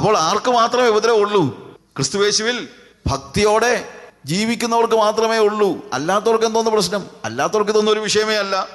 അപ്പോൾ ആർക്ക് മാത്രമേ ഉപദ്രവം ഉള്ളൂ? ക്രിസ്തുവേശുവിൽ ഭക്തിയോടെ ജീവിക്കുന്നവർക്ക് മാത്രമേ ഉള്ളൂ. അല്ലാത്തവർക്ക് എന്തോന്ന് പ്രശ്നം? അല്ലാത്തവർക്ക് ഇതൊന്നും ഒരു വിഷയമേ അല്ല.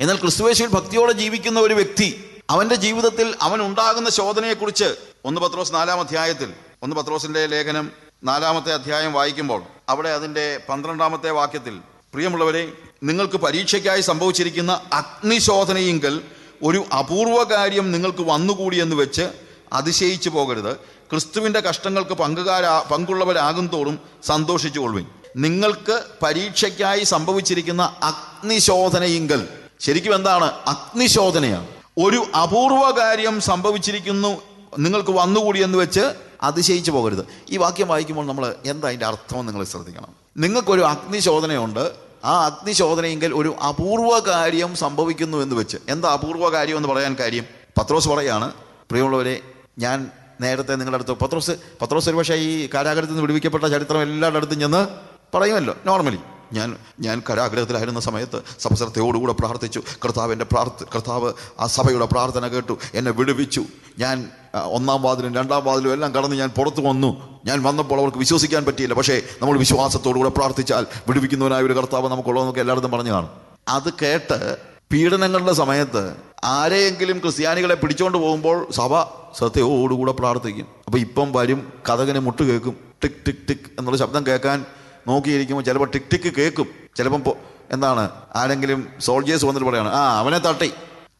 എന്നാൽ ക്രിസ്തുവേശുവിൽ ഭക്തിയോടെ ജീവിക്കുന്ന ഒരു വ്യക്തി അവന്റെ ജീവിതത്തിൽ അവൻ ഉണ്ടാകുന്ന ശോധനയെക്കുറിച്ച് ഒന്ന് പത്രോസ് നാലാം അധ്യായത്തിൽ ഒന്ന് പത്രോസിന്റെ ലേഖനം നാലാമത്തെ അധ്യായം വായിക്കുമ്പോൾ അവിടെ അതിന്റെ പന്ത്രണ്ടാമത്തെ വാക്യത്തിൽ പ്രിയമുള്ളവരെ നിങ്ങൾക്ക് പരീക്ഷയ്ക്കായി സംഭവിച്ചിരിക്കുന്ന അഗ്നിശോധനയെങ്കിൽ ഒരു അപൂർവ കാര്യം നിങ്ങൾക്ക് വന്നുകൂടി എന്ന് വെച്ച് അതിശയിച്ചു പോകരുത്. ക്രിസ്തുവിന്റെ കഷ്ടങ്ങൾക്ക് പങ്കുകാരാ പങ്കുള്ളവരാകും തോറും സന്തോഷിച്ചു കൊള്ളുവിൻ. നിങ്ങൾക്ക് പരീക്ഷയ്ക്കായി സംഭവിച്ചിരിക്കുന്ന അഗ്നിശോധനയെങ്കിൽ ശരിക്കും എന്താണ്? അഗ്നിശോധനയാണ്. ഒരു അപൂർവ കാര്യം സംഭവിച്ചിരിക്കുന്നു നിങ്ങൾക്ക് വന്നുകൂടി എന്ന് വെച്ച് അതിശയിച്ചു പോകരുത്. ഈ വാക്യം വായിക്കുമ്പോൾ നമ്മൾ എന്താ അതിന്റെ അർത്ഥം നിങ്ങൾ ശ്രദ്ധിക്കണം. നിങ്ങൾക്കൊരു അഗ്നിശോധനയുണ്ട്. ആ അഗ്നിശോധനയെങ്കിൽ ഒരു അപൂർവ കാര്യം സംഭവിക്കുന്നു എന്ന് വെച്ച്. എന്താ അപൂർവ കാര്യം എന്ന് പറയാൻ കാര്യം? പത്രോസ് പറയാണ് പ്രിയമുള്ളവരെ ഞാൻ നേരത്തെ നിങ്ങളുടെ അടുത്ത് പത്രോസ് പത്രോസ് ഒരുപക്ഷെ ഈ കാരാഗ്രഹത്തിൽ നിന്ന് വിടുവിക്കപ്പെട്ട ചരിത്രം എല്ലാവരുടെ അടുത്തും ചെന്ന് പറയുമല്ലോ നോർമലി. ഞാൻ ഞാൻ കരാഗ്രഹത്തിലായിരുന്ന സമയത്ത് സഭസരത്തോടുകൂടെ പ്രാർത്ഥിച്ചു. കർത്താവ് എന്റെ പ്രാർത്ഥ കർത്താവ് ആ സഭയുടെ പ്രാർത്ഥന കേട്ടു. എന്നെ വിടുവിച്ചു. ഞാൻ ഒന്നാം വാതിലും രണ്ടാം വാതിലും എല്ലാം കടന്ന് ഞാൻ പുറത്തു വന്നു. ഞാൻ വന്നപ്പോൾ അവർക്ക് വിശ്വസിക്കാൻ പറ്റിയില്ല. പക്ഷേ നമ്മൾ വിശ്വാസത്തോടുകൂടെ പ്രാർത്ഥിച്ചാൽ വിടുവിക്കുന്നവനായ ഒരു കർത്താവ് നമുക്കുള്ളതെന്നൊക്കെ എല്ലായിടത്തും പറഞ്ഞു കാണും. അത് കേട്ട് പീഡനങ്ങളുടെ സമയത്ത് ആരെയെങ്കിലും ക്രിസ്ത്യാനികളെ പിടിച്ചോണ്ട് പോകുമ്പോൾ സഭ സത്യയോടുകൂടെ പ്രാർത്ഥിക്കും. അപ്പോൾ ഇപ്പം വരും കഥകിന് മുട്ട് കേൾക്കും. ടിക് ടിക് ടിക് എന്നുള്ള ശബ്ദം കേൾക്കാൻ നോക്കിയിരിക്കുമ്പോൾ ചിലപ്പോൾ ടിക് ടിക് കേൾക്കും. ചിലപ്പോൾ എന്താണ് ആരെങ്കിലും സോൾജേഴ്സ് വന്നിട്ട് പറയാണ് ആ അവനെ തട്ടി.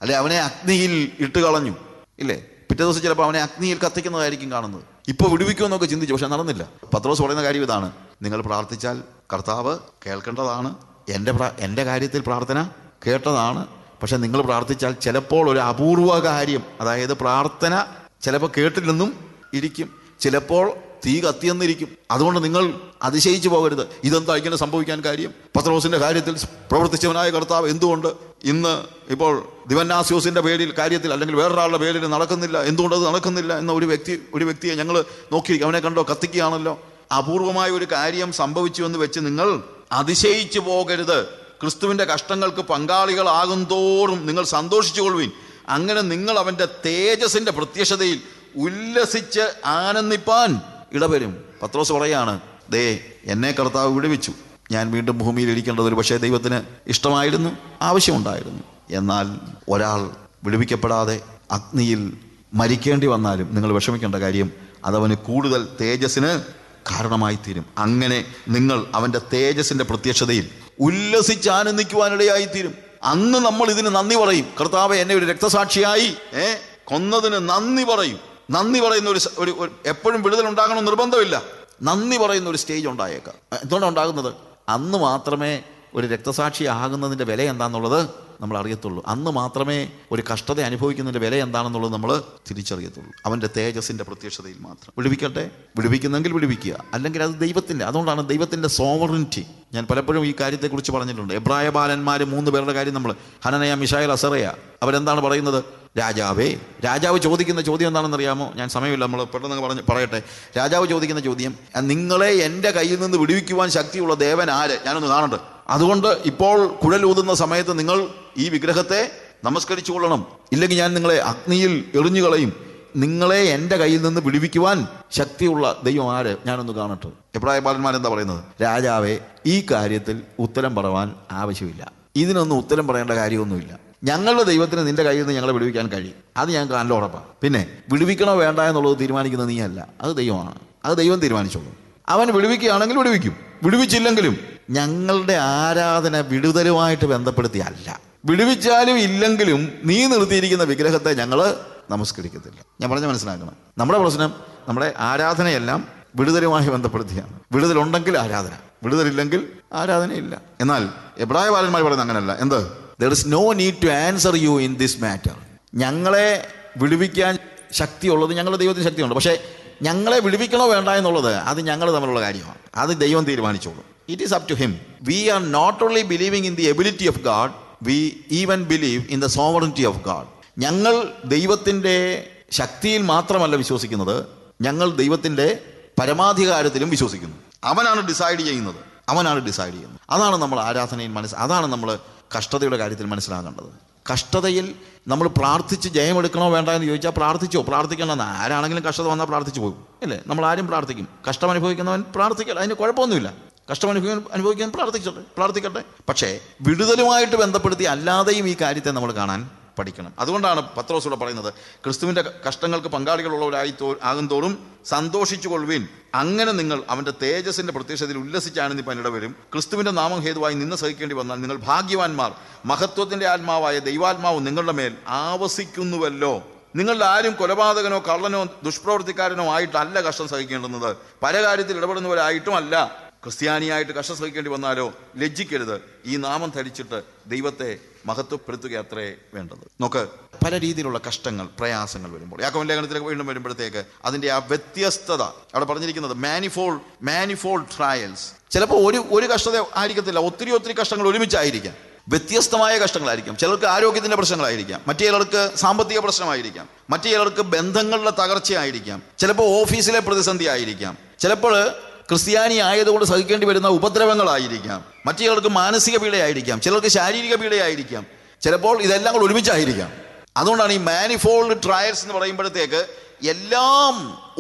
അല്ലെ അവനെ അഗ്നിയിൽ ഇട്ട് കളഞ്ഞു. ഇല്ലേ? പിറ്റേ ദിവസം ചിലപ്പോൾ അവനെ അഗ്നിയിൽ കത്തിക്കുന്നതായിരിക്കും കാണുന്നത്. ഇപ്പോൾ വിടുവിക്കുമെന്നൊക്കെ ചിന്തിച്ചു പക്ഷെ നടന്നില്ല. പത്രോസ് പറയുന്ന കാര്യം ഇതാണ്. നിങ്ങൾ പ്രാർത്ഥിച്ചാൽ കർത്താവ് കേൾക്കേണ്ടതാണ്. എന്റെ എന്റെ കാര്യത്തിൽ പ്രാർത്ഥന കേട്ടതാണ്. പക്ഷെ നിങ്ങൾ പ്രാർത്ഥിച്ചാൽ ചിലപ്പോൾ ഒരു അപൂർവ കാര്യം അതായത് പ്രാർത്ഥന ചിലപ്പോൾ കേട്ടില്ലെന്നും ഇരിക്കും. ചിലപ്പോൾ തീ കത്തിയെന്നിരിക്കും. അതുകൊണ്ട് നിങ്ങൾ അതിശയിച്ചു പോകരുത്. ഇതെന്താ ഇങ്ങനെ സംഭവിക്കാൻ കാര്യം? പത്രോസിന്റെ കാര്യത്തിൽ പ്രവർത്തിച്ചവനായ കർത്താവ് എന്തുകൊണ്ട് ഇന്ന് ഇപ്പോൾ ദിവന്നാസ്യോസിന്റെ പേരിൽ കാര്യത്തിൽ അല്ലെങ്കിൽ വേറൊരാളുടെ പേരിൽ നടക്കുന്നില്ല? എന്തുകൊണ്ട് അത് നടക്കുന്നില്ല എന്ന ഒരു വ്യക്തി ഒരു വ്യക്തിയെ ഞങ്ങൾ നോക്കി അവനെ കണ്ടോ? കത്തിക്കുകയാണല്ലോ. അപൂർവമായ ഒരു കാര്യം സംഭവിച്ചു എന്ന് വെച്ച് നിങ്ങൾ അതിശയിച്ചു പോകരുത്. ക്രിസ്തുവിന്റെ കഷ്ടങ്ങൾക്ക് പങ്കാളികളാകും തോറും നിങ്ങൾ സന്തോഷിച്ചു കൊള്ളുവിൻ അങ്ങനെ നിങ്ങൾ അവന്റെ തേജസിന്റെ പ്രത്യക്ഷതയിൽ ഉല്ലസിച്ച് ആനന്ദിപ്പാൻ ഇടവരും. പത്രോസ് പറയാണ് ദേ എന്നെ കർത്താവ് വിടുവിച്ചു. ഞാൻ വീണ്ടും ഭൂമിയിൽ ഇരിക്കേണ്ടത് ഒരു പക്ഷേ ദൈവത്തിന് ഇഷ്ടമായിരുന്നു ആവശ്യമുണ്ടായിരുന്നു. എന്നാൽ ഒരാൾ വിടുവിക്കപ്പെടാതെ അഗ്നിയിൽ മരിക്കേണ്ടി വന്നാലും നിങ്ങൾ വിഷമിക്കേണ്ട കാര്യം അതവന് കൂടുതൽ തേജസ്സിന് കാരണമായി തീരും അങ്ങനെ നിങ്ങൾ അവന്റെ തേജസ്സിന്റെ പ്രത്യക്ഷതയിൽ ഉല്ലസിച്ച് ആനന്ദിക്കുവാനിടയായിത്തീരും അന്ന് നമ്മൾ ഇതിന് നന്ദി പറയും. കർത്താവ് എന്നെ ഒരു രക്തസാക്ഷിയായി. ഏ? കൊന്നതിന് നന്ദി പറയും. നന്ദി പറയുന്ന ഒരു ഒരു എപ്പോഴും വിടുതൽ ഉണ്ടാകണം നിർബന്ധമില്ല. നന്ദി പറയുന്ന ഒരു സ്റ്റേജ് ഉണ്ടായേക്കാം. എന്തുകൊണ്ടാണ് ഉണ്ടാകുന്നത്? അന്ന് മാത്രമേ ഒരു രക്തസാക്ഷി ആകുന്നതിന്റെ വില എന്താണെന്നുള്ളത് നമ്മൾ അറിയത്തുള്ളൂ. അന്ന് മാത്രമേ ഒരു കഷ്ടത അനുഭവിക്കുന്നതിന്റെ വില എന്താണെന്നുള്ളത് നമ്മൾ തിരിച്ചറിയത്തുള്ളൂ. അവന്റെ തേജസ്സിന്റെ പ്രത്യക്ഷതയിൽ മാത്രം. വിടുവിക്കട്ടെ? വിടുവിക്കുന്നെങ്കിൽ വിടുവിക്കുക. അല്ലെങ്കിൽ അത് ദൈവത്തിന്റെ അതുകൊണ്ടാണ് ദൈവത്തിന്റെ സോവറിനിറ്റി ഞാൻ പലപ്പോഴും ഈ കാര്യത്തെക്കുറിച്ച് പറഞ്ഞിട്ടുണ്ട്. എബ്രായ ബാലന്മാർ മൂന്ന് പേരുടെ കാര്യം നമ്മൾ ഹനനയ മിഷായൽ അസറയ അവരെന്താണ് പറയുന്നത്? രാജാവേ രാജാവ് ചോദിക്കുന്ന ചോദ്യം എന്താണെന്ന് അറിയാമോ ഞാൻ സമയമില്ല നമ്മൾ പെട്ടെന്ന് പറഞ്ഞ് പറയട്ടെ. രാജാവ് ചോദിക്കുന്ന ചോദ്യം നിങ്ങളെ എന്റെ കയ്യിൽ നിന്ന് വിടുവിക്കുവാൻ ശക്തിയുള്ള ദേവൻ ആര്? ഞാനൊന്ന് കാണട്ടെ. അതുകൊണ്ട് ഇപ്പോൾ കുഴലൂതുന്ന സമയത്ത് നിങ്ങൾ ഈ വിഗ്രഹത്തെ നമസ്കരിച്ചു കൊള്ളണം ഇല്ലെങ്കിൽ ഞാൻ നിങ്ങളെ അഗ്നിയിൽ എറിഞ്ഞു കളയും നിങ്ങളെ എന്റെ കയ്യിൽ നിന്ന് വിടുവിക്കുവാൻ ശക്തിയുള്ള ദൈവം ആര് ഞാനൊന്ന് കാണട്ടെ. എന്താ പറയുന്നത്? രാജാവെ ഈ കാര്യത്തിൽ ഉത്തരം പറവാൻ ആവശ്യമില്ല. ഇതിനൊന്നും ഉത്തരം പറയേണ്ട കാര്യമൊന്നുമില്ല. ഞങ്ങളുടെ ദൈവത്തിന് നിന്റെ കയ്യിൽ നിന്ന് ഞങ്ങളെ വിടുവിക്കാൻ കഴിയും. അത് ഞങ്ങൾക്ക് നല്ല ഉറപ്പാണ് പിന്നെ വിടുവിക്കണോ വേണ്ട എന്നുള്ളത് തീരുമാനിക്കുന്നത് നീയല്ല. അത് ദൈവമാണ്. അത് ദൈവം തീരുമാനിച്ചോളൂ. അവൻ വിടുവിക്കുകയാണെങ്കിൽ വിടുവിക്കും. വിടുവിച്ചില്ലെങ്കിലും ഞങ്ങളുടെ ആരാധന വിടുതലുമായിട്ട് ബന്ധപ്പെടുത്തിയല്ല. വിടുവിച്ചാലും ഇല്ലെങ്കിലും നീ നിർത്തിയിരിക്കുന്ന വിഗ്രഹത്തെ ഞങ്ങൾ നമസ്കരിക്കത്തില്ല. ഞാൻ പറഞ്ഞ മനസ്സിലാക്കണം. നമ്മുടെ പ്രശ്നം നമ്മുടെ ആരാധനയെല്ലാം വിടുതലുമായി ബന്ധപ്പെടുത്തിയാണ്. വിടുതലുണ്ടെങ്കിൽ ആരാധന വിടുതലില്ലെങ്കിൽ ആരാധനയില്ല. എന്നാൽ എബ്രായ ബാലന്മാർ പറയുന്നത് അങ്ങനെയല്ല എന്ത്? There is no need to answer you in this matter ഞങ്ങളെ വിടുവിക്കാൻ ശക്തിയുള്ളത് ഞങ്ങളുടെ ദൈവത്തിന് ശക്തിയുണ്ട്. പക്ഷേ ഞങ്ങളെ വിടുവിക്കണോ വേണ്ട എന്നുള്ളത് അത് ഞങ്ങൾ തമ്മിലുള്ള കാര്യമാണ്. അത് ദൈവം തീരുമാനിച്ചോളും. It is up to him we are not only believing in the ability of God we even believe in the sovereignty of God ഞങ്ങൾ ദൈവത്തിന്റെ ശക്തിയിൽ മാത്രമല്ല വിശ്വസിക്കുന്നത് ഞങ്ങൾ ദൈവത്തിന്റെ പരമാധികാരത്തിലും വിശ്വസിക്കുന്നു. അവനാണ് ഡിസൈഡ് ചെയ്യുന്നത്. അവനാണ് ഡിസൈഡ് ചെയ്യുന്നത്. അതാണ് നമ്മൾ ആരാധനയിൽ മനസ്സ് അതാണ് നമ്മൾ കഷ്ടതയുടെ കാര്യത്തിൽ മനസ്സിലാകേണ്ടത് കഷ്ടതയിൽ നമ്മൾ പ്രാർത്ഥിച്ച് ജയമെടുക്കണോ വേണ്ട എന്ന് ചോദിച്ചാൽ പ്രാർത്ഥിച്ചോ പ്രാർത്ഥിക്കണമെന്ന് ആരാണെങ്കിലും കഷ്ടത വന്നാൽ പ്രാർത്ഥിച്ചു പോകും. അല്ലേ നമ്മൾ ആരും പ്രാർത്ഥിക്കും. കഷ്ടം അനുഭവിക്കുന്നവൻ പ്രാർത്ഥിക്കല അതിന് കുഴപ്പമൊന്നുമില്ല. കഷ്ടം അനുഭവിക്കാൻ അനുഭവിക്കാൻ പ്രാർത്ഥിച്ചോട്ടെ പ്രാർത്ഥിക്കട്ടെ. പക്ഷേ വിടുതലുമായിട്ട് ബന്ധപ്പെടുത്തി അല്ലാതെയും ഈ കാര്യത്തെ നമ്മൾ കാണാൻ പഠിക്കണം. അതുകൊണ്ടാണ് പത്രോസ് ഇവിടെ പറയുന്നത് ക്രിസ്തുവിന്റെ കഷ്ടങ്ങൾക്ക് പങ്കാളികളുള്ളവരായി തോ ആകും തോറും സന്തോഷിച്ചു കൊള്ളുവിൻ അങ്ങനെ നിങ്ങൾ അവന്റെ തേജസ്സിന്റെ പ്രത്യക്ഷത്തിൽ ഉല്ലസിച്ചാണെന്ന് ഇടവരും ക്രിസ്തുവിന്റെ നാമം ഹേതുവായി നിന്ന് സഹിക്കേണ്ടി വന്നാൽ നിങ്ങൾ ഭാഗ്യവാന്മാർ മഹത്വത്തിന്റെ ആത്മാവായ ദൈവാത്മാവ് നിങ്ങളുടെ മേൽ ആവസിക്കുന്നുവല്ലോ. നിങ്ങളുടെ ആരും കൊലപാതകനോ കള്ളനോ ദുഷ്പ്രവർത്തിക്കാരനോ ആയിട്ടല്ല കഷ്ടം സഹിക്കേണ്ടുന്നത്. പല കാര്യത്തിൽ ഇടപെടുന്നവരായിട്ടും അല്ല. ക്രിസ്ത്യാനിയായിട്ട് കഷ്ടം സഹിക്കേണ്ടി വന്നാലോ ലജ്ജിക്കരുത്. ഈ നാമം ധരിച്ചിട്ട് ദൈവത്തെ മഹത്വപ്പെടുത്തുക അത്രേ വേണ്ടത്. നോക്ക് പല രീതിയിലുള്ള കഷ്ടങ്ങൾ പ്രയാസങ്ങൾ വരുമ്പോൾ. യാക്കോൻ ലേഖനത്തിലേക്ക് വീണ്ടും വരുമ്പോഴത്തേക്ക് അതിന്റെ ആ വ്യത്യസ്തത അവിടെ പറഞ്ഞിരിക്കുന്നത് മാനിഫോൾ മാനിഫോൾ ട്രയൽസ് ചിലപ്പോൾ ഒരു ഒരു കഷ്ടത ആയിരിക്കത്തില്ല ഒത്തിരി ഒത്തിരി കഷ്ടങ്ങൾ ഒരുമിച്ചായിരിക്കാം. വ്യത്യസ്തമായ കഷ്ടങ്ങളായിരിക്കാം. ചിലർക്ക് ആരോഗ്യത്തിന്റെ പ്രശ്നങ്ങളായിരിക്കാം. മറ്റു ചിലർക്ക് സാമ്പത്തിക പ്രശ്നമായിരിക്കാം. മറ്റു ചിലർക്ക് ബന്ധങ്ങളുടെ തകർച്ചയായിരിക്കാം. ചിലപ്പോൾ ഓഫീസിലെ പ്രതിസന്ധി ആയിരിക്കാം ചിലപ്പോൾ ക്രിസ്ത്യാനി ആയതുകൊണ്ട് സഹിക്കേണ്ടി വരുന്ന ഉപദ്രവങ്ങളായിരിക്കാം. മറ്റു ചിലർക്ക് മാനസിക പീഡയായിരിക്കാം ചിലർക്ക് ശാരീരിക പീഡയായിരിക്കാം ചിലപ്പോൾ ഇതെല്ലാം കൂടെ ഒരുമിച്ചായിരിക്കാം. അതുകൊണ്ടാണ് ഈ മാനിഫോൾഡ് ട്രയൽസ് എന്ന് പറയുമ്പോഴത്തേക്ക് എല്ലാം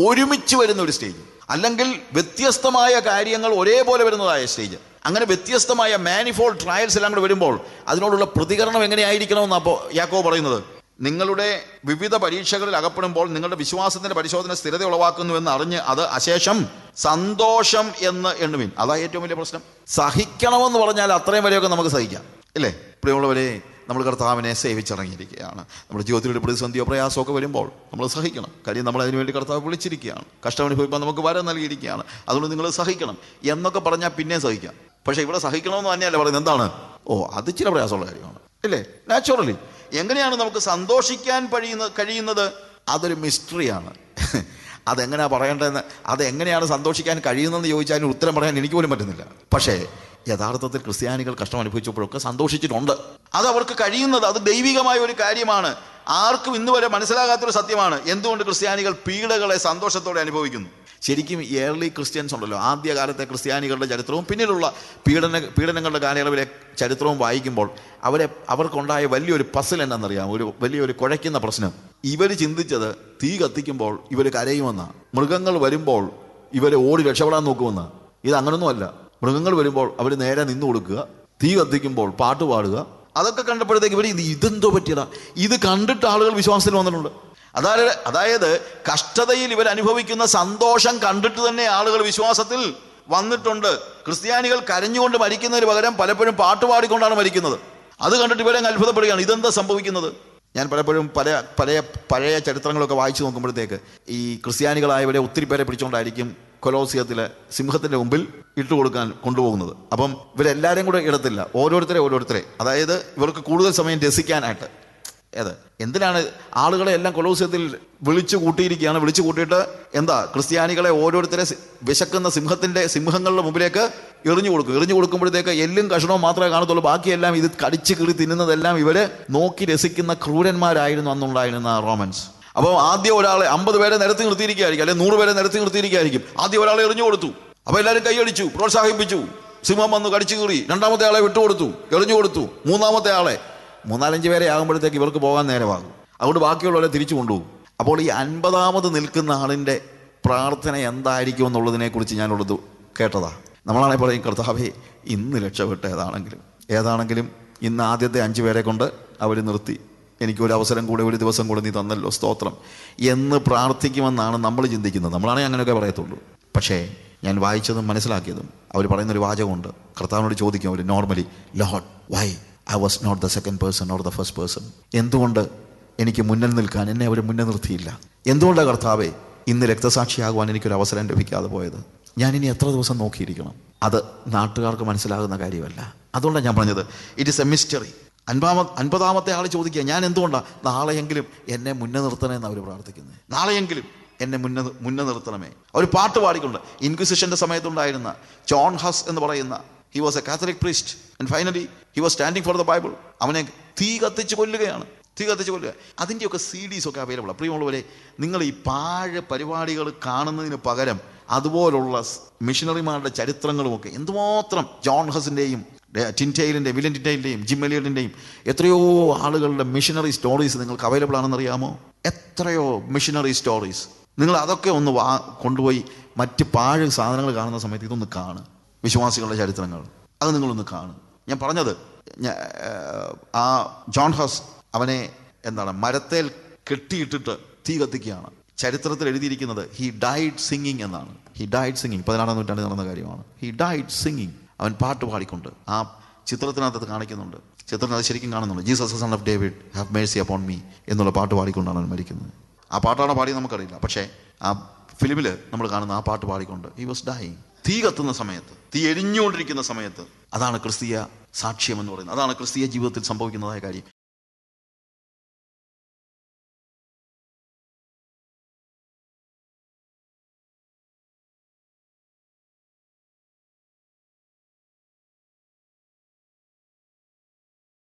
ഒരുമിച്ച് വരുന്ന ഒരു സ്റ്റേജ് അല്ലെങ്കിൽ വ്യത്യസ്തമായ കാര്യങ്ങൾ ഒരേപോലെ വരുന്നതായ സ്റ്റേജ് അങ്ങനെ വ്യത്യസ്തമായ മാനിഫോൾഡ് ട്രയൽസ് എല്ലാം കൂടെ വരുമ്പോൾ അതിനോടുള്ള പ്രതികരണം എങ്ങനെയായിരിക്കണമെന്ന് അപ്പോൾ യാക്കോ പറയുന്നത്? നിങ്ങളുടെ വിവിധ പരീക്ഷകളിൽ അകപ്പെടുമ്പോൾ നിങ്ങളുടെ വിശ്വാസത്തിന്റെ പരിശോധന സ്ഥിരത ഉളവാക്കുന്നു എന്ന് അറിഞ്ഞ് അത് അശേഷം സന്തോഷം എന്ന് എണ്ണുവിൻ. അതാ ഏറ്റവും വലിയ പ്രശ്നം. സഹിക്കണമെന്ന് പറഞ്ഞാൽ അത്രയും വരെയൊക്കെ നമുക്ക് സഹിക്കാം. ഇല്ലേ? പ്രിയമുള്ളവരെ നമ്മൾ കർത്താവിനെ സേവിച്ചിറങ്ങിയിരിക്കുകയാണ്. നമ്മുടെ ജീവിതത്തിലൊരു പ്രതിസന്ധിയോ പ്രയാസമോ ഒക്കെ വരുമ്പോൾ നമ്മൾ സഹിക്കണം. കാര്യം നമ്മൾ അതിനുവേണ്ടി കർത്താവ് വിളിച്ചിരിക്കുകയാണ്. കഷ്ടം അനുഭവിക്കാൻ നമുക്ക് വരം നൽകിയിരിക്കുകയാണ്. അതുകൊണ്ട് നിങ്ങൾ സഹിക്കണം. എന്നൊക്കെ പറഞ്ഞാൽ പിന്നെ സഹിക്കാം. പക്ഷേ ഇവിടെ സഹിക്കണമെന്ന് തന്നെയല്ല പറയുന്നത്. എന്താണ്? ഓ അത് ചില പ്രയാസമുള്ള കാര്യമാണ്. ഇല്ലേ? നാച്ചുറലി എങ്ങനെയാണ് നമുക്ക് സന്തോഷിക്കാൻ കഴിയുന്ന കഴിയുന്നത്? അതൊരു മിസ്റ്ററിയാണ് അതെങ്ങനെയാണ് പറയേണ്ടതെന്ന് അതെങ്ങനെയാണ് സന്തോഷിക്കാൻ കഴിയുന്നതെന്ന് ചോദിച്ചാൽ ഉത്തരം പറയാൻ എനിക്ക് പോലും പറ്റുന്നില്ല. പക്ഷേ യഥാർത്ഥത്തിൽ ക്രിസ്ത്യാനികൾ കഷ്ടം അനുഭവിച്ചപ്പോഴൊക്കെ സന്തോഷിച്ചിട്ടുണ്ട്. അത് അവർക്ക് കഴിയുന്നത് അത് ദൈവികമായ ഒരു കാര്യമാണ്. ആർക്കും ഇന്ന് വരെ മനസ്സിലാകാത്തൊരു സത്യമാണ്. എന്തുകൊണ്ട് ക്രിസ്ത്യാനികൾ പീഡകളെ സന്തോഷത്തോടെ അനുഭവിക്കുന്നു? ശരിക്കും ഏർലി ക്രിസ്ത്യൻസ് ഉണ്ടല്ലോ. ആദ്യകാലത്തെ ക്രിസ്ത്യാനികളുടെ ചരിത്രവും പിന്നീടുള്ള പീഡന പീഡനങ്ങളുടെ കാലയളവിലെ ചരിത്രവും വായിക്കുമ്പോൾ അവരെ അവർക്കുണ്ടായ വലിയൊരു പസിൽ എന്നറിയാം ഒരു വലിയൊരു കുഴയ്ക്കുന്ന പ്രശ്നം. ഇവർ ചിന്തിച്ചത് തീ കത്തിക്കുമ്പോൾ ഇവർ കരയുമെന്ന. മൃഗങ്ങൾ വരുമ്പോൾ ഇവരെ ഓടി രക്ഷപ്പെടാൻ നോക്കുമെന്ന്. ഇത് അങ്ങനൊന്നുമല്ല. മൃഗങ്ങൾ വരുമ്പോൾ അവർ നേരെ നിന്നു കൊടുക്കുക തീ കത്തിക്കുമ്പോൾ പാട്ട് പാടുക. അതൊക്കെ കണ്ടപ്പോഴത്തേക്ക് ഇവർ ഇത് ഇതെന്തോ പറ്റിയതാ? ഇത് കണ്ടിട്ട് ആളുകൾ വിശ്വാസത്തിൽ വന്നിട്ടുണ്ട്. അതായത് അതായത് കഷ്ടതയിൽ ഇവർ അനുഭവിക്കുന്ന സന്തോഷം കണ്ടിട്ട് തന്നെ ആളുകൾ വിശ്വാസത്തിൽ വന്നിട്ടുണ്ട്. ക്രിസ്ത്യാനികൾ കരഞ്ഞുകൊണ്ട് മരിക്കുന്നതിന് പകരം പലപ്പോഴും പാട്ടുപാടിക്കൊണ്ടാണ് മരിക്കുന്നത്. അത് കണ്ടിട്ട് ഇവരെ അത്ഭുതപ്പെടുകയാണ്. ഇതെന്താ സംഭവിക്കുന്നത്? ഞാൻ പലപ്പോഴും പല പഴയ പഴയ ചരിത്രങ്ങളൊക്കെ വായിച്ചു നോക്കുമ്പോഴത്തേക്ക് ഈ ക്രിസ്ത്യാനികളായവരെ ഒത്തിരി പേരെ പിടിച്ചുകൊണ്ടായിരിക്കും കൊലോസിയത്തിലെ സിംഹത്തിന്റെ മുമ്പിൽ ഇട്ടുകൊടുക്കാൻ കൊണ്ടുപോകുന്നത്. അപ്പം ഇവരെല്ലാവരെയും കൂടെ ഇടത്തില്ല. ഓരോരുത്തരെ ഓരോരുത്തരെ. അതായത് ഇവർക്ക് കൂടുതൽ സമയം രസിക്കാനായിട്ട്. ഏത്? എന്തിനാണ് ആളുകളെ എല്ലാം കൊലോസ്യത്തിൽ വിളിച്ചു കൂട്ടിയിരിക്കുകയാണ്? വിളിച്ചു കൂട്ടിയിട്ട് എന്താ? ക്രിസ്ത്യാനികളെ ഓരോരുത്തരെ വിശക്കുന്ന സിംഹത്തിന്റെ സിംഹങ്ങളുടെ മുമ്പിലേക്ക് എറിഞ്ഞു കൊടുക്കും. എറിഞ്ഞു കൊടുക്കുമ്പോഴത്തേക്ക് എല്ലും കഷണവും മാത്രമേ കാണത്തുള്ളൂ. ബാക്കിയെല്ലാം ഇത് കടിച്ചു കീറി തിന്നുന്നതെല്ലാം ഇവർ നോക്കി രസിക്കുന്ന ക്രൂരന്മാരായിരുന്നു അന്നുണ്ടായിരുന്ന റോമൻസ്. അപ്പോൾ ആദ്യം ഒരാളെ അമ്പത് പേരെ നിരത്തി നിർത്തിയിരിക്കുകയായിരിക്കും അല്ലെങ്കിൽ നൂറ് പേരെ നിരത്തി നിർത്തിയിരിക്കുകയായിരിക്കും. ആദ്യം ഒരാളെ എറിഞ്ഞു കൊടുത്തു. അപ്പോൾ എല്ലാവരും കൈയടിച്ചു പ്രോത്സാഹിപ്പിച്ചു. സിംഹം വന്നു കടിച്ചു കീറി. രണ്ടാമത്തെ ആളെ വിട്ടുകൊടുത്തു എറിഞ്ഞു കൊടുത്തു. മൂന്നാമത്തെ ആളെ മൂന്നാലഞ്ച് പേരെ ആകുമ്പോഴത്തേക്ക് ഇവർക്ക് പോകാൻ നേരമാകും. അതുകൊണ്ട് ബാക്കിയുള്ളവരെ തിരിച്ചു കൊണ്ടുപോകും. അപ്പോൾ ഈ അൻപതാമത് നിൽക്കുന്ന ആളിന്റെ പ്രാർത്ഥന എന്തായിരിക്കും എന്നുള്ളതിനെക്കുറിച്ച് ഞാനുള്ളത് കേട്ടതാ. നമ്മളാണെങ്കിൽ പറയും കർത്താവേ ഇന്ന് രക്ഷപ്പെട്ട ഏതാണെങ്കിലും. ഏതാണെങ്കിലും ഇന്ന് ആദ്യത്തെ അഞ്ച് പേരെ കൊണ്ട് അവർ നിർത്തി. എനിക്കൊരു അവസരം കൂടെ ഒരു ദിവസം കൂടെ നീ തന്നല്ലോ സ്തോത്രം. എന്ന് പ്രാർത്ഥിക്കുമെന്നാണ് നമ്മൾ ചിന്തിക്കുന്നത്. നമ്മളാണെങ്കിൽ അങ്ങനെയൊക്കെ പറയത്തുള്ളൂ. പക്ഷേ ഞാൻ വായിച്ചതും മനസ്സിലാക്കിയതും അവർ പറയുന്നൊരു വാചകമുണ്ട്. കർത്താവിനോട് ചോദിക്കും അവർ normally Lord why I was not the second person or the first person എന്തുകൊണ്ട് എനിക്ക് മുന്നിൽ നിൽക്കാൻ എന്നെ അവർ മുന്നിൽ നിർത്തിയില്ല? എന്തുകൊണ്ടാണ് കർത്താവെ ഇന്ന് രക്തസാക്ഷിയാകുവാൻ എനിക്കൊരു അവസരം ലഭിക്കാതെ പോയത്? ഞാൻ ഇനി എത്ര ദിവസം നോക്കിയിരിക്കണം? അത് നാട്ടുകാർക്ക് മനസ്സിലാകുന്ന കാര്യമല്ല. അതുകൊണ്ടാണ് ഞാൻ പറഞ്ഞത് ഇറ്റ് ഇസ് എ മിസ്റ്ററി അൻപാമ അൻപതാമത്തെ ആൾ ചോദിക്കുക ഞാൻ എന്തുകൊണ്ടാണ് നാളെയെങ്കിലും എന്നെ മുന്നേ നിർത്തണമെന്ന് അവർ പ്രാർത്ഥിക്കുന്നത് നാളെയെങ്കിലും എന്നെ മുന്നേ മുന്നേ നിർത്തണമേ. അവർ പാട്ട് പാടിക്കൊണ്ട് ഇൻക്വിസിഷന്റെ സമയത്തുണ്ടായിരുന്ന ജോൺ ഹസ് എന്ന് പറയുന്ന he was a Catholic priest and finally he was standing for the Bible അവനെ തീ കത്തിച്ച് കൊല്ലുകയാണ്. തീ കത്തിച്ച് കൊല്ലുക. അതിന്റെയൊക്കെ സി ഡീസ് ഒക്കെ അവൈലബിൾ പ്രിയമുള്ളവരെ നിങ്ങൾ ഈ പാഴ പരിപാടികൾ കാണുന്നതിന് പകരം അതുപോലുള്ള മിഷണറിമാരുടെ ചരിത്രങ്ങളുമൊക്കെ എന്തുമാത്രം ജോൺ ഹസിന്റെയും ടിന്റെയിലിന്റെയും വില്യൻ ടിന്റെയിലിന്റെയും ജിമ്മലിയുടെയും എത്രയോ ആളുകളുടെ മിഷനറി സ്റ്റോറീസ് നിങ്ങൾക്ക് അവൈലബിൾ ആണെന്ന് അറിയാമോ എത്രയോ മിഷനറി സ്റ്റോറീസ് നിങ്ങൾ അതൊക്കെ ഒന്ന് വാ കൊണ്ടുപോയി മറ്റ് പാഴ് സാധനങ്ങൾ കാണുന്ന സമയത്ത് ഇതൊന്ന് കാണും. വിശ്വാസികളുടെ ചരിത്രങ്ങൾ. അത് നിങ്ങളൊന്ന് കാണും. ഞാൻ പറഞ്ഞത് ആ ജോൺ ഹോസ് അവനെ എന്താണ് മരത്തേൽ കെട്ടിയിട്ടിട്ട് തീ കത്തിക്കുകയാണ്. ചരിത്രത്തിൽ എഴുതിയിരിക്കുന്നത് ഹി ഡൈഡ് സിംഗിങ് എന്നാണ്. ഹി ഡൈഡ് സിംഗിങ് പതിനാറാം നൂറ്റാണ്ടിൽ നടന്ന കാര്യമാണ്. ഹി ഡൈഡ് സിംഗിങ് അവൻ പാട്ട് പാടിക്കൊണ്ട് ആ ചിത്രത്തിനകത്ത് കാണിക്കുന്നുണ്ട്. ചിത്രത്തിൽ അത് ശരിക്കും കാണുന്നുണ്ട്. Jesus son of David have mercy upon me എന്നുള്ള പാട്ട് പാടിക്കൊണ്ടാണ് അവൻ മരിക്കുന്നത്. ആ പാട്ടാണ് പാടിയത് നമുക്കറിയില്ല. പക്ഷേ ആ ഫിലിമിൽ നമ്മൾ കാണുന്ന ആ പാട്ട് പാടിക്കൊണ്ട് ഹി വാസ് ഡൈങ് തീ കത്തുന്ന സമയത്ത് തീ എരിഞ്ഞുകൊണ്ടിരിക്കുന്ന സമയത്ത് അതാണ് ക്രിസ്തീയ സാക്ഷ്യം എന്ന് പറയുന്നത്. അതാണ് ക്രിസ്തീയ ജീവിതത്തിൽ സംഭവിക്കുന്നതായ കാര്യം.